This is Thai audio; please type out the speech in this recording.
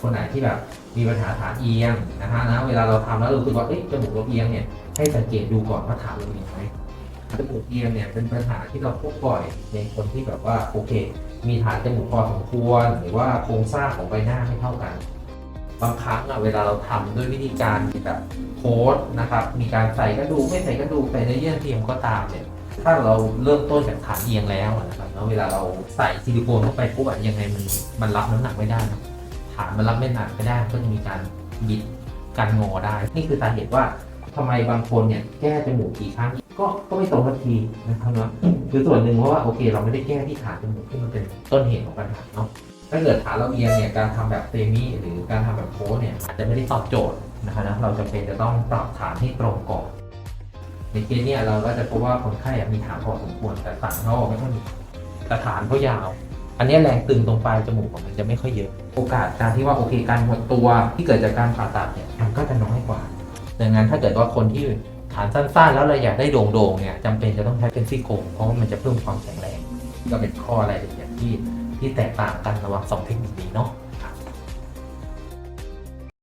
คนไหนที่แบบมีปัญหาฐานเอียงนะฮะนะเวลาเราทำแล้วรู้สึกว่าเอ๊ะจมูกเราเอียงเนี่ยให้สังเกตดูก่อนว่าฐานเราเอียงไหมจมูกเอียงเนี่ยเป็นปัญหาที่เราพบบ่อยในคนที่แบบว่าโอเค มีฐานจมูกพอสมควร หรือว่าโครงสร้างของใบหน้าไม่เท่ากัน บางครั้งอะเวลาเราทำด้วยวิธีการแบบโค้ดนะครับมีการใส่กระดูกไม่ใส่กระดูกใส่เนื้อเยื่อเทียมก็ตามเนี่ยถ้าเราเริ่มต้นจากฐานเอียงแล้วนะครับแล้วเวลาเราใส่ซิลิโคนเข้าไปปุ๊บอะยังไงมันมันรับน้ำหนักไม่ได้นะ ฐานมันรับไม่หนักไม่ได้ก็จะมีการบิดการงอได้ นี่คือสาเหตุว่าทำไมบางคนเนี่ยแก้จมูกกี่ครั้งก็ก็ไม่ตรงสักทีนะครับเนาะคือส่วนหนึ่งเพราะว่าโอเค เราไม่ได้แก้ที่ฐานจมูกที่มันเป็นต้นเหตุของปัญหาเนาะถ้าเกิดฐานเราเอียงเนี่ยการทำแบบเซมิหรือการทำแบบโค้ดเนี่ยอาจจะไม่ได้ตอบโจทย์นะครับนะเราจำเป็นจะต้องปรับฐานให้ตรงก่อนในเคสเนี่ยเราก็จะพบว่าคนไข้มีฐานพอสมควรแต่สันเขาไม่ค่อยมีแต่ฐานเขายาว อันนี้แรงตึงตรงปลายจมูกของมันจะไม่ค่อยเยอะ โอกาสการที่ว่าโอเคการหดตัวที่เกิดจากการผ่าตัดเนี่ยมันก็จะน้อยกว่า ดังนั้นถ้าเกิดว่าคนที่ฐานสั้นๆ แล้วเราอยากได้โด่งๆเนี่ยจำเป็นจะต้องใช้เป็นซี่โครงเพราะว่ามันจะเพิ่มความแข็งแรง ก็เป็นข้ออะไรอย่างที่ที่แตกต่างกันระหว่างสองเทคนิคนี้เนาะ